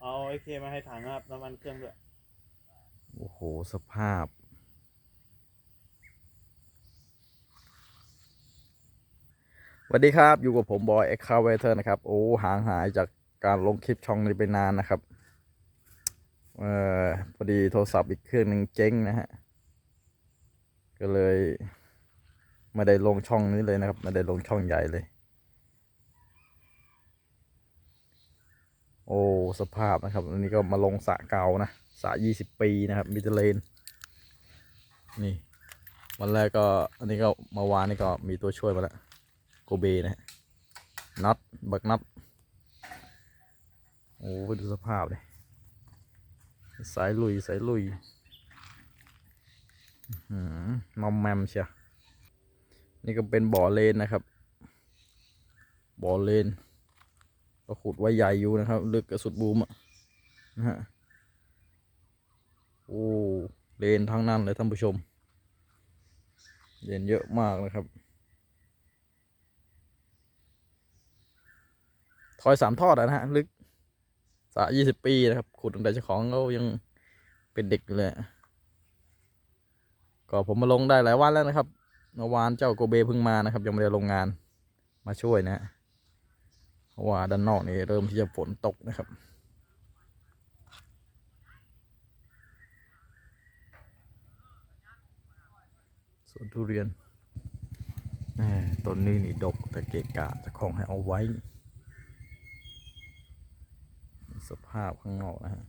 เอาไอเคมาให้ถังครับน้ำมันเครื่องด้วยโอ้โห สภาพ สวัสดีครับอยู่กับผมบอยเอ็กคาเวเตอร์นะครับ โอ้ห่างหายจากการลงคลิปช่องนี้ไปนานนะครับ เอ่อพอดีโทรศัพท์อีกเครื่องหนึ่งเจ๊งนะฮะ ก็เลย ไม่ได้ลงช่องนี้เลยนะครับ ไม่ได้ลงช่องใหญ่เลย โอ้สภาพนะครับ อันนี้ก็มาลงสะเก่านะสะยี่สิบปีนะครับมิเตเลนนี่วันแรกก็อันนี้ก็มาวานนี่ก็มีตัวช่วยมาแล้วโกเบนะฮะน็อตบักน็อตโอ้ไปดูสภาพเลยสายลุยสายลุยอมอมแมมเชียวนี่ก็เป็นบ่อเลนนะครับ บ่อเลน ก็ขุดไว้ใหญ่อยู่นะครับ ลึกกับสุดบูมอะนะฮะโอ้เลนทั้งนั้นเลยท่านผู้ชมเลนเยอะมากนะครับทอยสามทอดอะนะฮะ ลึกสระยี่สิบปีนะครับ ขุดตั้งแต่เจ้าของเขายังเป็นเด็กอยู่เลย ก็ผมมาลงได้หลายวันแล้วนะครับเมื่อวานเจ้าโกเบเพิ่งมานะครับ ยังไม่ได้ลงงานมาช่วยนะฮะ เพราะว่าด้านนอกนี่เริ่มที่จะฝนตกนะครับ สวนทุเรียนต้นนี้นี่ดกแต่เกะกะจะคงให้เอาไว้ สภาพข้างนอกนะฮะ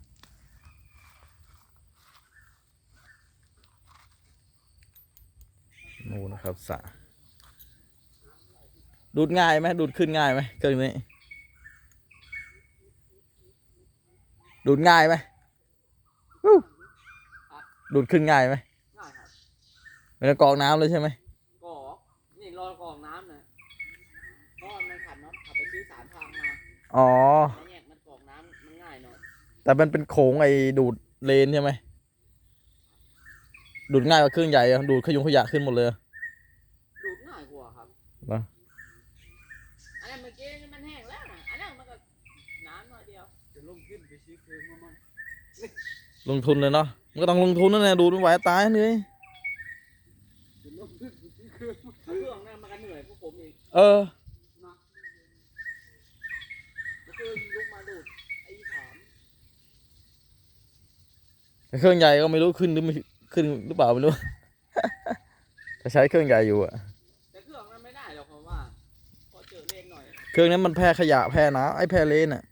นู่นนะครับสระดูดง่ายไหมดูดขึ้นง่ายไหมเครื่องนี้ ดูดง่ายไหมวู้ดูดขึ้นง่ายไหมง่ายครับเป็นกรอกน้ำเลยใช่ไหมกอกนี่รอกรอกน้ำนะเพราะว่ามันขัดน็อตขับไปซื้อสามทางมาอ๋อแล้วเนี่ยมันกรอกน้ำมันง่ายหน่อยแต่มันเป็นโขงไอ้ดูดเลนใช่ไหมดูดง่ายกว่าเครื่องใหญ่อะดูดขยุงขยะขึ้นหมดเลยอะดูดง่ายกว่าครับ ลงขึ้นไปซื้อเครื่องมามั่งลงทุนเลยเนาะมันก็ต้องลงทุนนั่นแหละดูดไม่ไหวตายเลยจะลงขึ้นไปซื้อเครื่องเครื่องนั้นมันก็เหนื่อยพวกผมอีกเออเมื่อคืนลุกมาดูดไอ้สามแต่เครื่องใหญ่ก็ไม่รู้ขึ้นหรือไม่ขึ้นหรือเปล่าไม่รู้ถ้าใช้เครื่องใหญ่อยู่อะแต่เครื่องนั้นไม่ได้หรอกผมว่า พอเจอเลนหน่อย เครื่องนั้นมันแพ้ขยะแพ้น้ำไอ้แพ้เลนอะ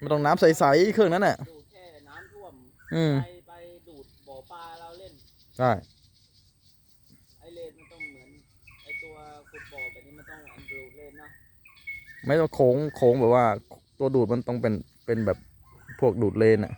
มันต้องน้ำใสๆเครื่องนั้นอะดูดแค่น้ำท่วมอืมไปไปดูดบ่อปลาเราเล่น ใช่ไอเลนมันต้องเหมือนไอตัวขุดบ่อแบบนี้มันต้องอันดูเลนนะไม่ต้องโค้งโค้งแบบว่า ตัวดูดมันต้องเป็นเป็นแบบพวกดูดเลนอะ